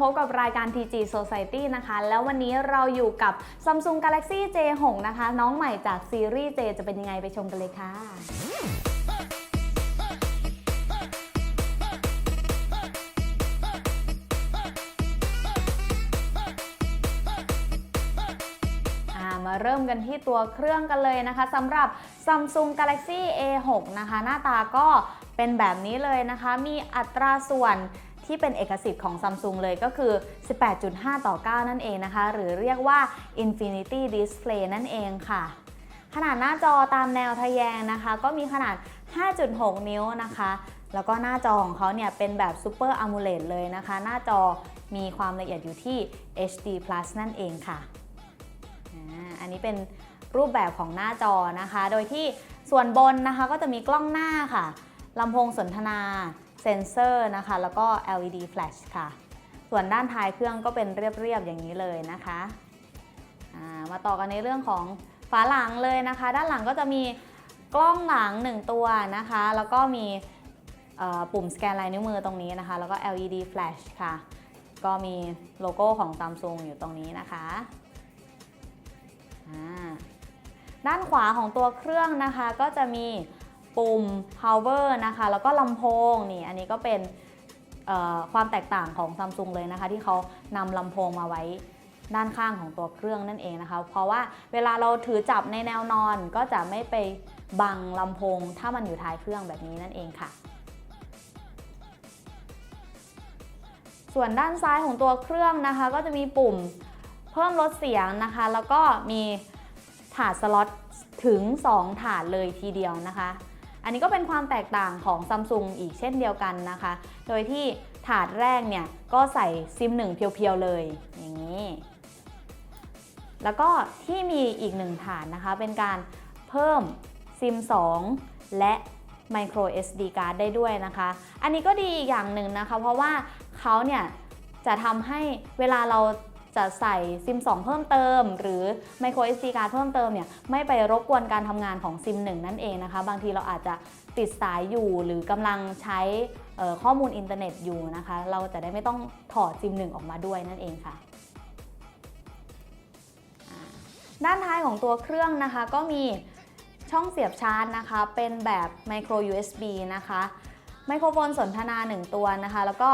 พบกับรายการ TG Society นะคะ แล้ววันนี้เราอยู่กับ Samsung Galaxy J6 นะคะ น้องใหม่จากซีรีส์ J จะเป็นยังไงไปชมกันเลยค่ะมาเริ่มกันที่ตัวเครื่องกันเลยนะคะสำหรับ Samsung Galaxy A6 นะคะ หน้าตาก็เป็นแบบนี้เลยนะคะ มีอัตราส่วน ที่เป็นเอกสิทธิ์ของ Samsung เลยก็คือ 18.5 ต่อ 9 นั่นเองนะคะ หรือเรียกว่า Infinity Display นั่นเองค่ะ ขนาดหน้าจอตามแนวทะแยงนะคะ ก็มีขนาด 5.6 นิ้วนะคะ แล้วก็หน้าจอของเขาเนี่ยเป็นแบบ Super AMOLED เลยนะคะ หน้าจอมีความละเอียดอยู่ที่ HD Plus นั่นเองค่ะ อันนี้เป็นรูปแบบของหน้าจอนะคะ โดยที่ส่วนบนนะคะก็จะมีกล้องหน้าค่ะลำโพงสนทนา เซนเซอร์นะคะ แล้วก็ LED flash ค่ะ ส่วนด้านท้ายเครื่องก็เป็นเรียบๆอย่างนี้เลยนะคะามาต่อกันในเรื่องของฝาหลังเลยนะคะ ด้านหลังก็จะมีกล้องหลัง 1 ตัวนะคะ แล้วก็มีปุ่มสแกนลายนิ้วมือตรงนี้นะคะ แล้วก็ LED flash ค่ะ ก็มีโลโก้ของ Samsung อยู่ตรงนี้นะคะด้านขวาของตัวเครื่องนะคะก็จะมี ปุ่ม power นะคะ แล้วก็ลำโพงนี่อันนี้ก็เป็นความแตกต่างของ Samsung เลยนะคะ ที่เขานำลำโพงมาไว้ด้านข้างของตัวเครื่องนั่นเองนะคะ เพราะว่าเวลาเราถือจับในแนวนอนก็จะไม่ไปบังลำโพง ถ้ามันอยู่ท้ายเครื่องแบบนี้นั่นเองค่ะ ส่วนด้านซ้ายของตัวเครื่องนะคะ ก็จะมีปุ่มเพิ่มลดเสียงนะคะ แล้วก็มีถาดสล็อตถึง 2 ถาดเลยทีเดียวนะคะ นนี้ก็เป็นความแตกต่างของ Samsung อีกเช่นเดียวกันนะคะ โดยที่ถาดแรกเนี่ยก็ใส่ซิม1เพียวๆเลยอย่างนี้ แล้วก็ที่มีอีกหนึ่งถาดนะคะ เป็นการเพิ่มซิม 2 และ micro SD card ได้ด้วยนะคะ อันนี้ก็ดีอีกอย่างหนึ่งนะคะ เพราะว่าเขาเนี่ยจะทำให้เวลาเรา จะใส่ซิม 2 เพิ่มเติม หรือ micro SD card เพิ่มเติมเนี่ยไม่ไปรบกวนการทำงานของซิม 1 นั่นเองนะคะ บางทีเราอาจจะติดสายอยู่หรือกำลังใช้ข้อมูลอินเทอร์เน็ตอยู่นะคะ เราจะได้ไม่ต้องถอดซิม 1 ออกมาด้วยนั่นเองค่ะด้านท้ายของตัวเครื่องนะคะก็มีช่องเสียบชาร์จนะคะ เป็นแบบ micro USB นะคะ ไมโครโฟนสนทนา 1 ตัวนะคะ แล้วก็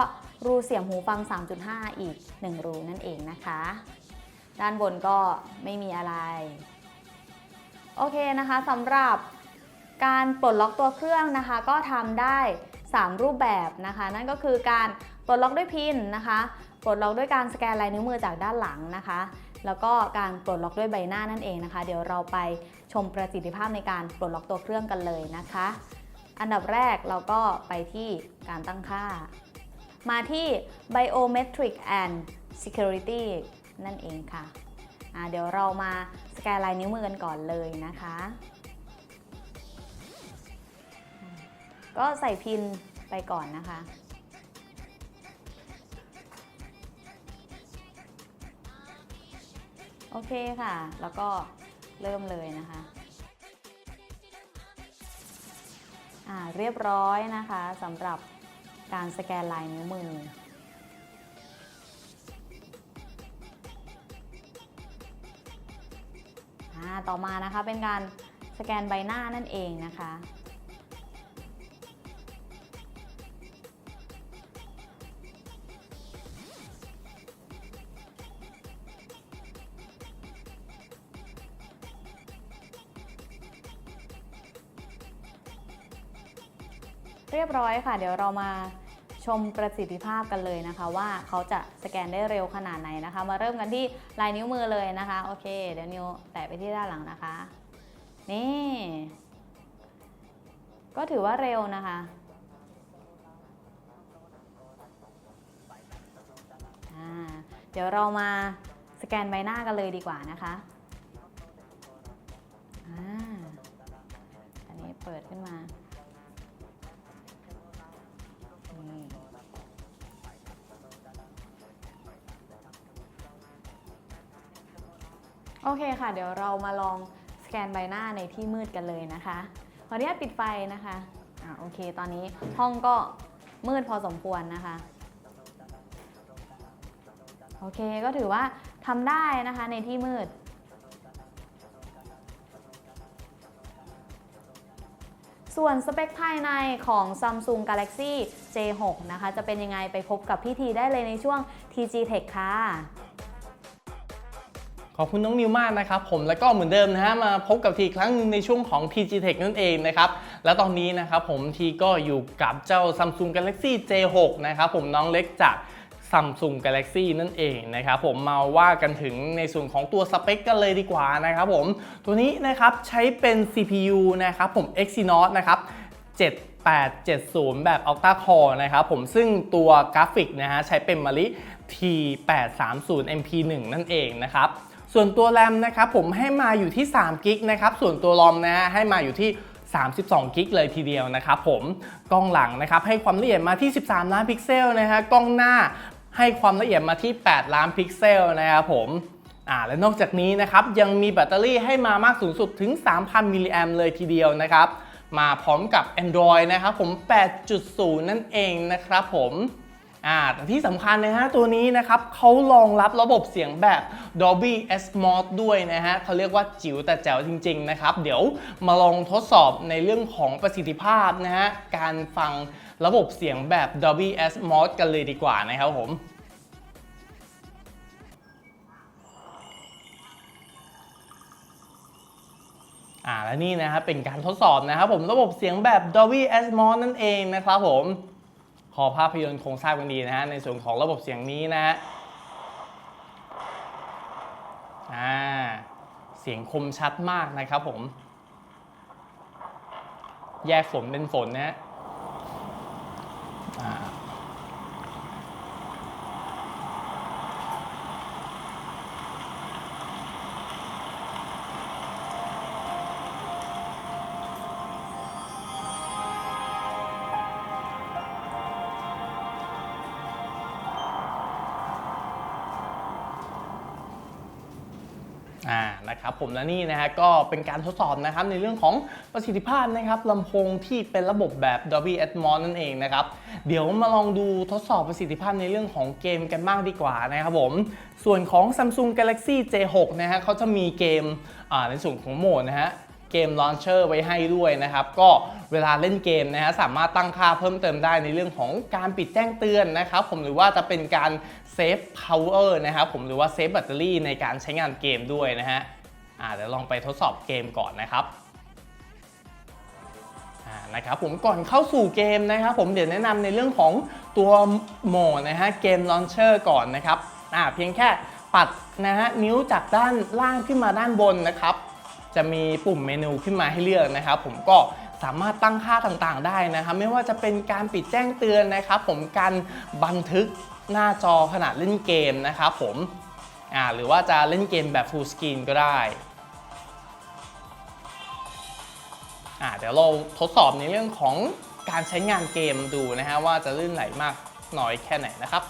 รูเสียบหูฟัง 3.5 อีก 1 รูนั่นเองนะคะ ด้านบนก็ไม่มีอะไร โอเคนะคะสำหรับการปลดล็อกตัวเครื่องนะคะ ก็ทำได้ 3 รูปแบบนะคะ นั่นก็คือการปลดล็อกด้วยพินนะคะปลดล็อกด้วยการสแกนลายนิ้วมือจากด้านหลังนะคะ แล้วก็การปลดล็อกด้วยใบหน้านั่นเองนะคะ เดี๋ยวเราไปชมประสิทธิภาพในการปลดล็อกตัวเครื่องกันเลยนะคะ อันดับแรกเราก็ไปที่การตั้งค่า มาที่ biometric and security นั่นเองค่ะอ่าเดี๋ยวเรามาสแกนลายนิ้วมือกันก่อนเลยนะคะ ก็ใส่พินไปก่อนนะคะโอเคค่ะ แล้วก็เริ่มเลยนะคะอ่าเรียบร้อยนะคะสำหรับ การสแกนลายนิ้วมือ ต่อมานะคะเป็นการสแกนใบหน้านั่นเองนะคะ เรียบร้อยค่ะ เดี๋ยวเรามา ชมประสิทธิภาพกันเลยนะคะ ว่าเขาจะสแกนได้เร็วขนาดไหนนะคะ มาเริ่มกันที่ลายนิ้วมือเลยนะคะโอเคเดี๋ยวนิ้วแตะไปที่ด้านหลังนะคะ นี่ ก็ถือว่าเร็วนะคะอ่าเดี๋ยวเรามาสแกนใบหน้ากันเลยดีกว่านะคะอ่าอันนี้เปิดขึ้นมา โอเคค่ะ เดี๋ยวเรามาลองสแกนใบหน้าในที่มืดกันเลยนะคะขออนุญาตปิดไฟนะคะอ่าโอเค ตอนนี้ห้องก็มืดพอสมควรนะคะ โอเคก็ถือว่าทำได้นะคะในที่มืด ส่วนสเปคภายในของ Samsung Galaxy J6 นะคะ จะเป็นยังไงไปพบกับพี่ทีได้เลยในช่วง TG Tech ค่ะ ขอบคุณน้องมิวมากนะครับผมแล้วก็เหมือนเดิมนะฮะมาพบกับทีครั้งหนึงในช่วงของ TG Tech นั่นเองนะครับและตอนนี้นะครับผมทีก็อยู่กับเจ้า Samsung Galaxy J6 นะครับผมน้องเล็กจาก Samsung Galaxy นั่นเองนะครับผมมาว่ากันถึงในส่วนของตัวสเปคกันเลยดีกว่านะครับผมตัวนี้นะครับใช้เป็น CPU นะครับผม Exynos นะครับ7870 แบบ Octa Core นะครับผมซึ่งตัวกราฟิกนะฮะใช้เป็นมะลิ T830 MP1 นั่นเองนะครับ ส่วนตัวแรมนะครับผมให้มาอยู่ที่3กิกนะครับส่วนตัวรอมนะฮะให้มาอยู่ที่ 32กิกเลยทีเดียวนะครับผมกล้องหลังนะครับให้ความละเอียดมาที่ 13 ล้านพิกเซลนะฮะกล้องหน้าให้ความละเอียดมาที่ 8 ล้านพิกเซลนะครับผมอ่าและนอกจากนี้นะครับยังมีแบตเตอรี่ให้มามากสูงสุดถึง 3,000 มิลลิแอมเลยทีเดียวนะครับมาพร้อมกับ Android นะครับผม 8.0 นั่นเองนะครับผม อ่าแต่ที่สำคัญนะฮะตัวนี้นะครับเขารองรับระบบเสียงแบบ Dolby Atmos ด้วยนะฮะเขาเรียกว่าจิ๋วแต่แจ๋วจริง ๆ นะครับ เดี๋ยวมาลองทดสอบในเรื่องของประสิทธิภาพนะฮะการฟังระบบเสียงแบบ Dolby Atmos กันเลยดีกว่านะครับผมอ่าและนี่นะครับเป็นการทดสอบนะครับผมระบบเสียงแบบ Dolby Atmos นั่นเองนะครับผม พอภาพยนตร์คงทราบกันดีนะฮะในส่วนของระบบเสียงนี้นะฮะอ่าเสียงคมชัดมากนะครับผม แยกฝนเป็นฝนนะฮะอ่า อ่านะครับผมและนี่นะฮะก็เป็นการทดสอบนะครับในเรื่องของประสิทธิภาพนะครับลำโพงที่เป็นระบบแบบ Dolby Atmos นั่นเองนะครับเดี๋ยวมาลองดูทดสอบประสิทธิภาพในเรื่องของเกมกันบ้างดีกว่านะครับผมส่วนของ Samsung Galaxy J6 นะฮะเขาจะมีเกมในส่วนของโหมดนะฮะ เกมลอนเชอร์ไว้ให้ด้วยนะครับ ก็เวลาเล่นเกมนะฮะสามารถตั้งค่าเพิ่มเติมได้ในเรื่องของการปิดแจ้งเตือนนะครับ ผมหรือว่าจะเป็นการเซฟพาวเวอร์นะครับผมหรือว่าเซฟแบตเตอรี่ในการใช้งานเกมด้วยนะฮะอ่าเดี๋ยวลองไปทดสอบเกมก่อนนะครับอ่านะครับผมก่อนเข้าสู่เกมนะครับ ผมเดี๋ยวแนะนำในเรื่องของตัวโหมดนะฮะเกมลอนเชอร์ก่อนนะครับอ่าเพียงแค่ปัดนะฮะนิ้วจากด้านล่างขึ้นมาด้านบนนะครับ จะมีปุ่มเมนูขึ้นมาให้เลือกนะครับ ผมก็สามารถตั้งค่าต่างๆ ได้นะครับ ไม่ว่าจะเป็นการปิดแจ้งเตือนนะครับ ผมการบันทึกหน้าจอขณะเล่นเกมนะครับผมอ่าหรือว่าจะเล่นเกมแบบ full screen ก็ได้อ่าเดี๋ยวเราทดสอบในเรื่องของการใช้งานเกมดูนะฮะว่าจะลื่นไหลมากน้อยแค่ไหนนะครับ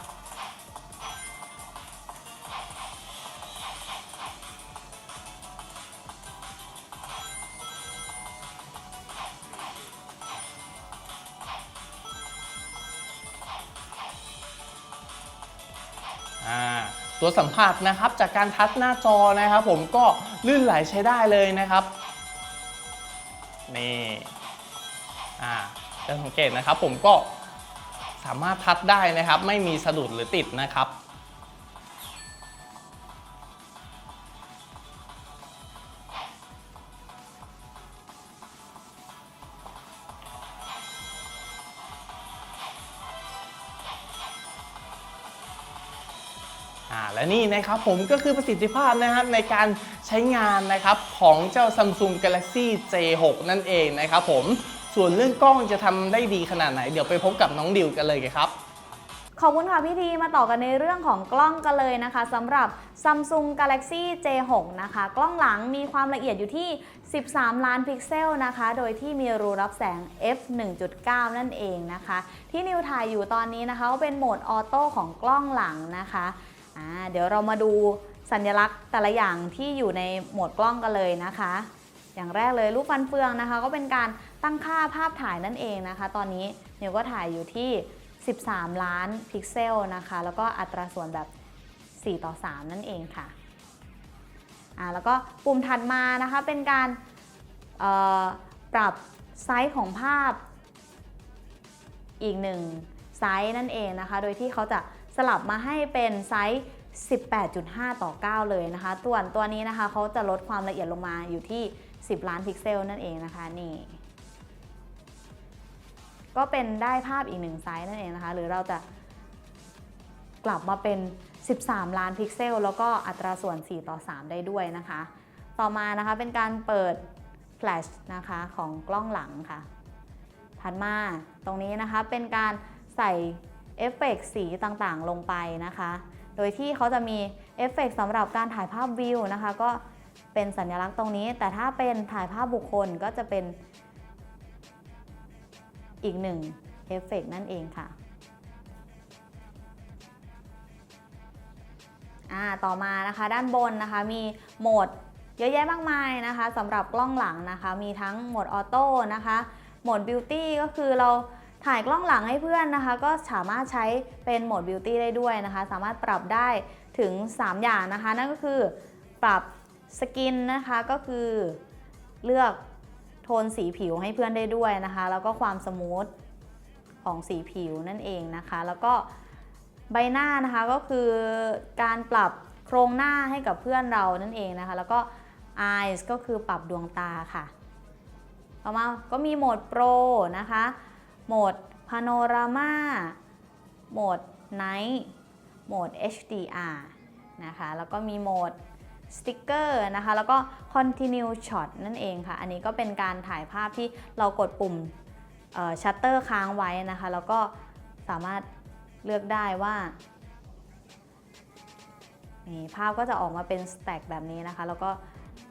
ตัวสัมผัสนะครับจากการทัชหน้าจอนะครับ ผมก็ลื่นไหลใช้ได้เลยนะครับนี่อ่าจะสังเกตนะครับผมก็สามารถทัชได้นะครับ ไม่มีสะดุดหรือติดนะครับ อ่าและนี่นะครับผมก็คือประสิทธิภาพนะครับในการใช้งานนะครับของเจ้า Samsung Galaxy J6 นั่นเองนะครับผมส่วนเรื่องกล้องจะทำได้ดีขนาดไหน เดี๋ยวไปพบกับน้องดิวกันเลยครับขอบคุณค่ะพี่ทีมาต่อกันในเรื่องของกล้องกันเลยนะคะสำหรับ Samsung Galaxy J6 นะคะ กล้องหลังมีความละเอียดอยู่ที่ 13 ล้านพิกเซลนะคะ โดยที่มีรูรับแสง f 1.9 นั่นเองนะคะ ที่นิวถ่ายอยู่ตอนนี้นะคะก็เป็นโหมดออโต้ของกล้องหลังนะคะ อ่าเดี๋ยวเรามาดูสัญลักษณ์แต่ละอย่างที่อยู่ในโหมดกล้องกันเลยนะคะ อย่างแรกเลยรูปฟันเฟืองนะคะ ก็เป็นการตั้งค่าภาพถ่ายนั่นเองนะคะ ตอนนี้เนิวก็ถ่ายอยู่ที่ 13 ล้านพิกเซลนะคะ แล้วก็อัตราส่วนแบบ 4 ต่อ 3 นั่นเองค่ะอ่าแล้วก็ปุ่มถัดมานะคะเป็นการปรับไซส์ของภาพอีกหนึ่งไซส์นั่นเองนะคะ โดยที่เขาจะ สลับมาให้เป็นไซส์ 18.5 ต่อ 9 เลยนะคะส่วนตัวนี้นะคะเขาจะลดความละเอียดลงมาอยู่ที่ 10 ล้านพิกเซลนั่นเองนะคะนี่ก็เป็นได้ภาพอีกหนึ่งไซส์นั่นเองนะคะ หรือเราจะกลับมาเป็น 13 ล้านพิกเซล แล้วก็อัตราส่วน 4 ต่อ 3 ได้ด้วยนะคะ ต่อมานะคะเป็นการเปิดแฟลชนะคะของกล้องหลังค่ะ ถัดมาตรงนี้นะคะเป็นการใส่ เอฟเฟกต์สีต่างๆ ลงไปนะคะ โดยที่เขาจะมีเอฟเฟกต์สำหรับการถ่ายภาพวิวนะคะ ก็เป็นสัญลักษณ์ตรงนี้ แต่ถ้าเป็นถ่ายภาพบุคคลก็จะเป็นอีกหนึ่งเอฟเฟกต์นั่นเองค่ะต่อมานะคะด้านบนนะคะมีโหมดเยอะแยะมากมายนะคะสำหรับกล้องหลังนะคะ มีทั้งโหมดออโต้นะคะโหมดบิวตี้ก็คือเรา ถ่ายกล้องหลังให้เพื่อนนะคะ ก็สามารถใช้เป็นโหมดบิวตี้ได้ด้วยนะคะ สามารถปรับได้ถึง 3 อย่างนะคะ นั่นก็คือปรับสกินนะคะก็คือเลือกโทนสีผิวให้เพื่อนได้ด้วยนะคะ แล้วก็ความสมูทของสีผิวนั่นเองนะคะ แล้วก็ใบหน้านะคะก็คือการปรับโครงหน้าให้กับเพื่อนเรานั่นเองนะคะ แล้วก็ eyes ก็คือปรับดวงตาค่ะ ต่อมาก็มีโหมดโปรนะคะ โหมดพาโนรามาโหมด night โหมด HDR นะคะ แล้วก็มีโหมดสติกเกอร์นะคะ แล้วก็ continue shot นั่นเองค่ะ อันนี้ก็เป็นการถ่ายภาพที่เรากดปุ่มชัตเตอร์ค้างไว้นะคะ แล้วก็สามารถเลือกได้ว่านี่ภาพก็จะออกมาเป็นสแต็กแบบนี้นะคะ แล้วก็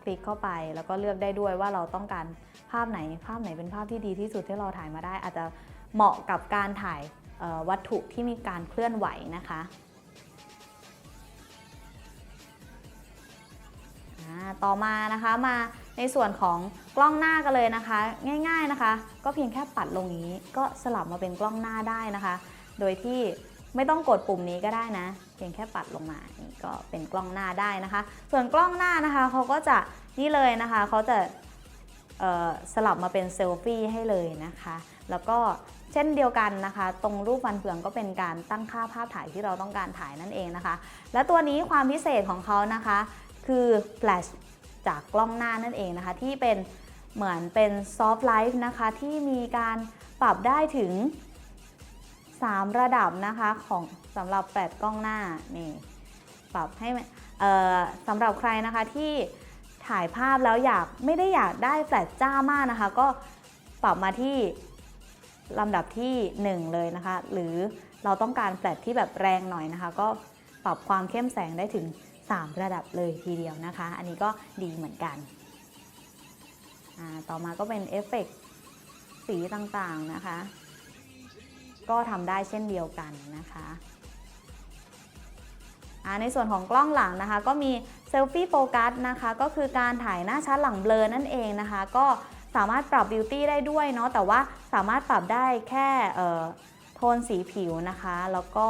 คลิกเข้าไปแล้วก็เลือกได้ด้วยว่าเราต้องการาพไหนภาพไหนเป็นภาพที่ดีที่สุดที่เราถ่ายมาได้ อาจจะเหมาะกับการถ่ายวัตถุที่มีการเคลื่อนไหวนะคะต่อมานะคะมาในส่วนของกล้องหน้ากันเลยนะคะ ง่าย ๆนะคะ ก็เพียงแค่ปัดลงนี้ก็สลับมาเป็นกล้องหน้าได้นะคะ โดยที่ไม่ต้องกดปุ่มนี้ก็ได้นะ เพียงแค่ปัดลงมานี่ก็เป็นกล้องหน้าได้นะคะ ส่วนกล้องหน้านะคะเขาก็จะนี่เลยนะคะเขาจะ สลับมาเป็นเซลฟี่ให้เลยนะคะ แล้วก็เช่นเดียวกันนะคะ ตรงรูปฟันเฟืองก็เป็นการตั้งค่าภาพถ่ายที่เราต้องการถ่ายนั่นเองนะคะ และตัวนี้ความพิเศษของเขานะคะ คือแฟลชจากกล้องหน้านั่นเองนะคะ ที่เป็นเหมือนเป็นซอฟต์ไลท์นะคะที่มีการปรับได้ถึง 3 ระดับนะคะของสำหรับแฟลชกล้องหน้านี่ปรับให้สำหรับใครนะคะที่ ถ่ายภาพแล้วอยากไม่ได้อยากได้แฟลชจ้ามากนะคะ ก็ปรับมาที่ลำดับที่ 1 เลยนะคะ หรือเราต้องการแฟลชที่แบบแรงหน่อยนะคะ ก็ปรับความเข้มแสงได้ถึง 3 ระดับเลยทีเดียวนะคะ อันนี้ก็ดีเหมือนกันต่อมาก็เป็นเอฟเฟกต์สีต่างๆนะคะ ก็ทำได้เช่นเดียวกันนะคะในส่วนของกล้องหลังนะคะ ก็มี ซลฟี่โฟกัสนะคะก็คือการถ่ายหน้าชัดหลังเบลอนั่นเองนะคะ ก็สามารถปรับบิวตี้ได้ด้วยเนาะแต่ว่าสามารถปรับได้แค่โทนสีผิวนะคะ แล้วก็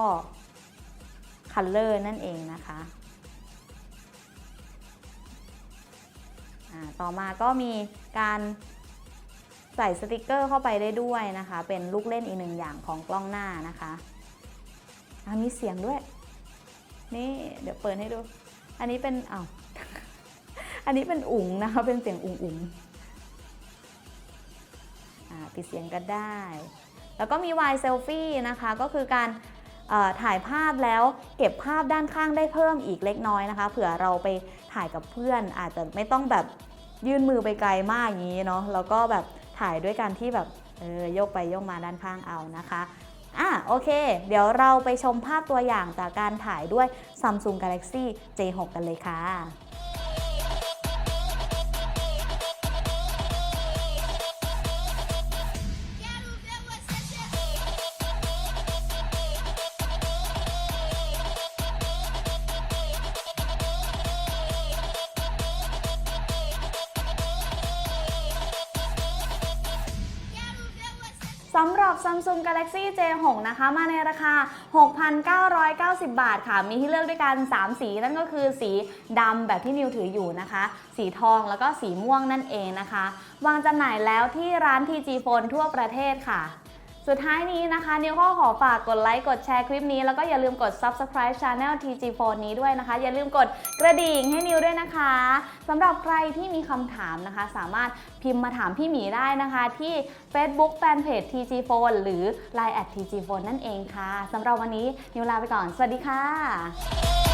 คัลเลอร์นั่นเองนะคะต่อมาก็มีการใส่สติกเกอร์เข้าไปได้ด้วยนะคะ เป็นลูกเล่นอีกหนึ่งอย่างของกล้องหน้านะคะมีเสียงด้วย นี่เดี๋ยวเปิดให้ดู อันนี้เป็นอ้าวอันนี้เป็นอุ๋งนะคะ เป็นเสียงอุ๋งอุ๋งปิดเสียงก็ได้ แล้วก็มีวายเซลฟี่นะคะ ก็คือการถ่ายภาพแล้วเก็บภาพด้านข้างได้เพิ่มอีกเล็กน้อยนะคะ เผื่อเราไปถ่ายกับเพื่อน อาจจะไม่ต้องแบบยื่นมือไปไกลมากอย่างนี้เนาะ แล้วก็แบบถ่ายด้วยกันที่แบบเออโยกไปโยกมาด้านข้างเอานะคะ อะโอเค เดี๋ยวเราไปชมภาพตัวอย่างจากการถ่ายด้วย Samsung Galaxy J6 กันเลยค่ะ สำหรับ Samsung Galaxy J6 นะคะมาในราคา 6,990 บาทค่ะ มีที่เลือกด้วยกัน 3 สีนั่นก็คือสีดำแบบที่นิวถืออยู่นะคะ สีทองแล้วก็สีม่วงนั่นเองนะคะ วางจำหน่ายแล้วที่ร้าน TG Phone ทั่วประเทศค่ะ สุดท้ายนี้นะคะนิวก็ขอฝากกดไลค์กดแชร์คลิปนี้ แล้วก็อย่าลืมกด Subscribe Channel TG Phone นี้ด้วยนะคะ อย่าลืมกดกระดิ่งให้นิวด้วยนะคะสำหรับใครที่มีคำถามนะคะ สามารถพิมพ์มาถามพี่หมีได้นะคะ ที่ Facebook Fanpage TG Phone หรือ Line at TG Phone นั่นเองค่ะสำหรับวันนี้นิวลาไปก่อน สวัสดีค่ะ